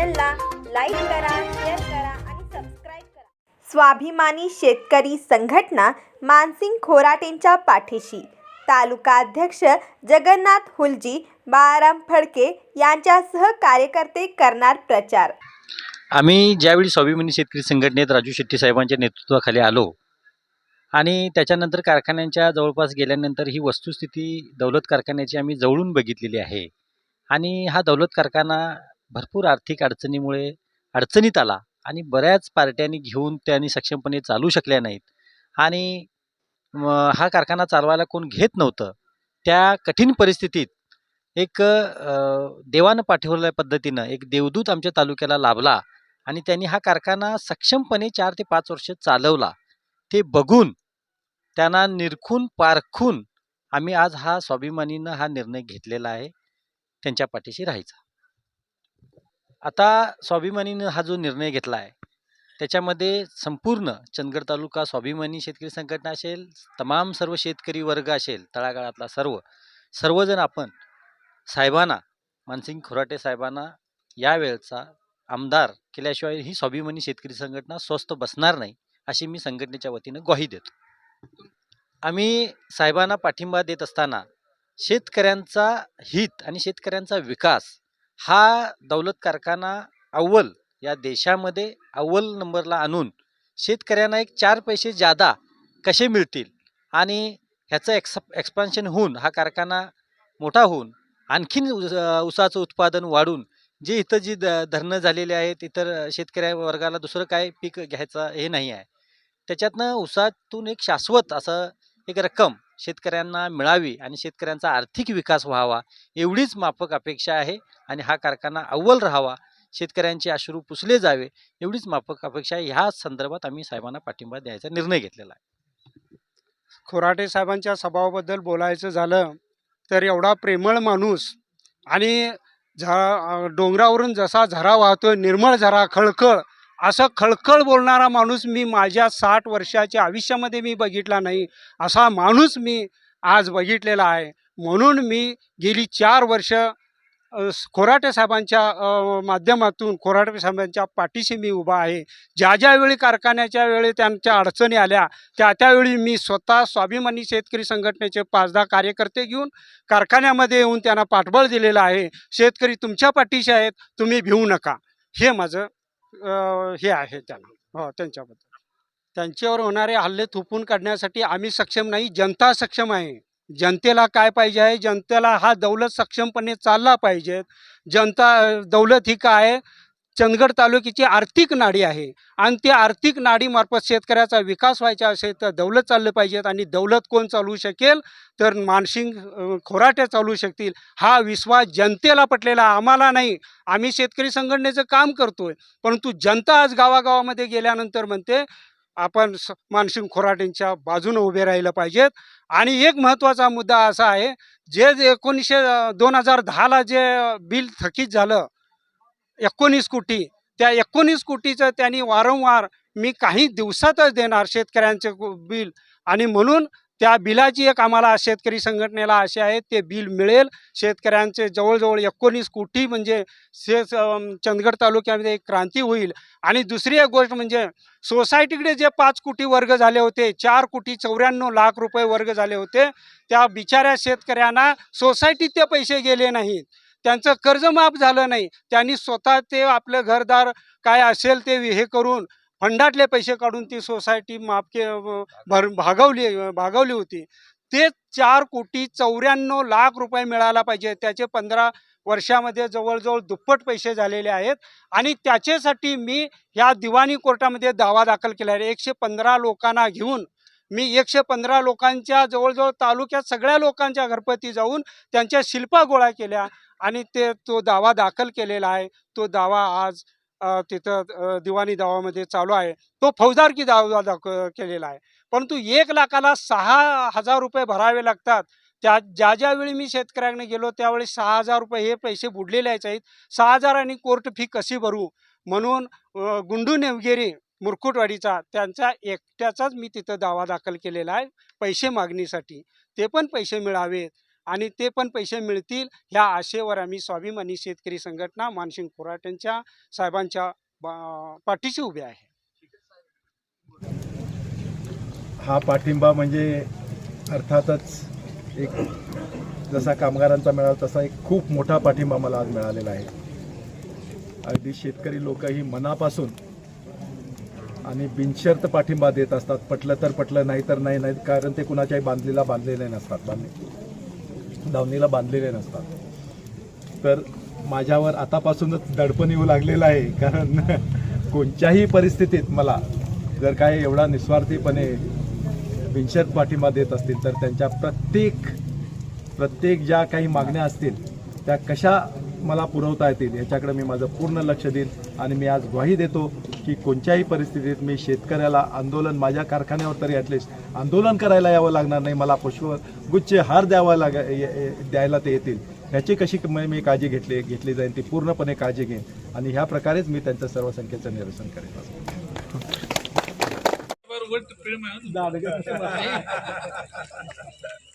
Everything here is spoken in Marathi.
चॅनलला लाईक करा शेअर करा आणि सबस्क्राईब करा. स्वाभिमानी शेतकरी संघटना मानसिंग खोराटेंच्या पाठीशी. तालुका अध्यक्ष जगन्नाथ हुलजी बाळाराम फडके यांच्यासह कार्यकर्ते करणार प्रचार. आम्ही ज्यावेळी स्वाभिमानी शेतकरी संघटनेत राजू शेट्टी साहेबांच्या नेतृत्वाखाली आलो आणि त्याच्यानंतर कारखान्यांच्या जवळपास गेल्यानंतर ही वस्तुस्थिती दौलत कारखान्याची आम्ही जवळून बघितलेली आहे. आणि हा दौलत कारखाना भरपूर आर्थिक अडचणीमुळे अडचणीत आला आणि बऱ्याच पार्ट्यांनी घेऊन त्यांनी सक्षमपणे चालू शकल्या नाहीत. आणि हा कारखाना चालवायला कोण घेत नव्हतं. त्या कठीण परिस्थितीत एक देवानं पाठवलेल्या पद्धतीनं एक देवदूत आमच्या तालुक्याला लाभला आणि त्यांनी हा कारखाना सक्षमपणे चार ते पाच वर्ष चालवला. ते बघून त्यांना निरखून पारखून आम्ही आज हा स्वाभिमानीनं हा निर्णय घेतलेला आहे. त्यांच्या पाठीशी राहायचा. आता स्वाभिमानीनं हा जो निर्णय घेतला आहे त्याच्यामध्ये संपूर्ण चंदगड तालुका स्वाभिमानी शेतकरी संघटना असेल तमाम सर्व शेतकरी वर्ग असेल तळागाळातला सर्व सर्वजण आपण साहेबांना मानसिंग खोराटे साहेबांना यावेळचा आमदार केल्याशिवाय ही स्वाभिमानी शेतकरी संघटना स्वस्त बसणार नाही अशी मी संघटनेच्या वतीनं ग्वाही देतो. आम्ही साहेबांना पाठिंबा देत असताना शेतकऱ्यांचा हित आणि शेतकऱ्यांचा विकास हा दौलत कारखाना अव्वल या देशामध्ये अव्वल नंबरला आणून शेतकऱ्यांना एक चार पैसे जादा कसे मिळतील? आणि ह्याचं एक्स एक्सपान्शन होऊन हा कारखाना मोठा होऊन आणखीन उसाचं ऊसाचं उत्पादन वाढून जे इथं जी द धरणं झालेली आहेत इतर शेतकऱ्या वर्गाला दुसरं काय पीक घ्यायचं हे नाही आहे. त्याच्यातनं ऊसातून एक शाश्वत असं एक रक्कम शेतकऱ्यांना मिळावी आणि शेतकऱ्यांचा आर्थिक विकास व्हावा एवढीच माफक अपेक्षा आहे आणि हा कारखाना अव्वल राहावा शेतकऱ्यांचे अश्रू पुसले जावे एवढीच माफक अपेक्षा ह्या संदर्भात आम्ही साहेबांना पाठिंबा द्यायचा निर्णय घेतलेला आहे. खोराटे साहेबांच्या स्वभावाबद्दल बोलायचं झालं तर एवढा प्रेमळ माणूस आणि झा डोंगरावरून जसा झरा वाहतोय निर्मळ झरा खळखळ असं खळखळ बोलणारा माणूस मी माझ्या साठ वर्षाच्या आयुष्यामध्ये मी बघितला नाही. असा माणूस मी आज बघितलेला आहे. म्हणून मी गेली चार वर्ष खोराटे साहेबांच्या माध्यमातून खोराटे साहेबांच्या पाठीशी मी उभा आहे. ज्या ज्यावेळी कारखान्याच्या वेळी त्यांच्या अडचणी आल्या त्या त्यावेळी मी स्वतः स्वाभिमानी शेतकरी संघटनेचे पाच दहा कार्यकर्ते घेऊन कारखान्यामध्ये येऊन त्यांना पाठबळ दिलेलं आहे. शेतकरी तुमच्या पाठीशी आहेत तुम्ही भिवू नका. हे माझं हे आहे त्यांना. हो त्यांच्याबद्दल. त्यांच्यावर होणारे हल्ले थोपून काढण्यासाठी आम्ही सक्षम नाही जनता सक्षम आहे. जनतेला काय पाहिजे आहे? जनतेला हा दौलत सक्षमपणे चालला पाहिजे. जनता दौलत ही काय चंदगड तालुक्याची आर्थिक नाडी आहे. आणि त्या आर्थिक नाडीमार्फत शेतकऱ्याचा विकास व्हायचा असेल तर दौलत चाललं पाहिजेत. आणि दौलत कोण चालवू शकेल? तर मानसिंग खोराटे चालवू शकतील. हा विश्वास जनतेला पटलेला आम्हाला नाही. आम्ही शेतकरी संघटनेचं काम करतोय. परंतु जनता आज गावागावामध्ये गेल्यानंतर म्हणते आपण स- मानसिंग खोराटेंच्या बाजूने उभे राहिलं पाहिजेत. आणि एक महत्त्वाचा मुद्दा असा आहे जे जे एकोणीसशे दोन हजार दहाला जे बिल थकीत झालं एकोणीस कोटी. त्या एकोणीस कोटीचं त्यांनी वारंवार मी काही दिवसातच देणार शेतकऱ्यांचे बिल. आणि म्हणून त्या बिलाची एक आम्हाला शेतकरी संघटनेला असे आहे ते बिल मिळेल. शेतकऱ्यांचे जवळजवळ एकोणीस कोटी म्हणजे शे चंदगड तालुक्यामध्ये एक क्रांती होईल. आणि दुसरी एक गोष्ट म्हणजे सोसायटीकडे जे पाच कोटी वर्ग झाले होते चार कोटी चौऱ्याण्णव लाख रुपये वर्ग झाले होते त्या बिचाऱ्या शेतकऱ्यांना सोसायटीत ते पैसे गेले नाहीत. त्यांचं कर्ज माफ झालं नाही. त्यांनी स्वतः ते आपलं घरदार काय असेल ते हे करून फंडातले पैसे काढून ती सोसायटी माफ के भर भागवली भागवली होती. ते चार कोटी चौऱ्याण्णव लाख रुपये मिळायला पाहिजे. त्याचे पंधरा वर्षामध्ये जवळजवळ दुप्पट पैसे झालेले आहेत. आणि त्याच्यासाठी मी ह्या दिवाणी कोर्टामध्ये दावा दाखल केला आहे. एकशे पंधरा लोकांना घेऊन मी एकशे पंधरा लोकांच्या जवळजवळ तालुक्यात सगळ्या लोकांच्या घरपती जाऊन त्यांच्या शिल्पा गोळा केल्या. आणि ते तो दावा दाखल केलेला आहे. तो दावा आज तिथं दिवाणी दावामध्ये चालू आहे. तो फौजदारकी दावा दाख केलेला आहे. परंतु एक लाखाला सहा हजार रुपये भरावे लागतात. त्या ज्या ज्यावेळी मी शेतकऱ्यांना गेलो त्यावेळी सहा हजार रुपये हे पैसे बुडलेले आहेत सहा हजार आणि कोर्ट फी कशी भरू? म्हणून गुंडू नेवगेरी मुरकुटवाडीचा त्यांचा एकट्याचाच मी तिथं दावा दाखल केलेला आहे पैसे मागणीसाठी. ते पण पैसे मिळावेत. आणि ते पण पैसे मिळतील. ह्या आशेवर आम्ही स्वाभिमानी शेतकरी संघटना मानसिंग खोराट्यांच्या साहेबांच्या पाठीशी उभे आहे. हा पाठिंबा म्हणजे अर्थातच एक जसा कामगारांचा मिळाला तसा एक खूप मोठा पाठिंबा मला आज मिळालेला आहे. अगदी शेतकरी लोकही मनापासून आणि बिनशर्त पाठिंबा देत असतात. पटलं तर पटलं नाही तर नाही नाही कारण ते कुणाच्याही बांधलेला बांधलेले नसतात. बांधले दावणीला बांधलेले नसतात. तर माझ्यावर आतापासूनच दडपण येऊ लागलेलं आहे कारण कोणत्याही परिस्थितीत मला जर काय एवढा निस्वार्थीपणे बिनशर्त पाठिंबा देत असतील तर त्यांच्या प्रत्येक प्रत्येक ज्या काही मागण्या असतील त्या कशा मला पुरवता येतील याच्याकडे मी माझं पूर्ण लक्ष देईन आणि मी आज ग्वाही देतो. की कोणत्याही परिस्थितीत मी शेतकऱ्याला आंदोलन माझ्या कारखान्यावर तरी ॲटलिस्ट आंदोलन करायला यावं लागणार नाही मला पुष्पगुच्छ हार द्यावा लाग द्यायला ते येतील. ह्याची कशी म- काळजी घेतली घेतली जाईल ती पूर्णपणे काळजी घेईन. आणि ह्या प्रकारेच मी त्यांचं सर्व संख्येचं निरसन करेन.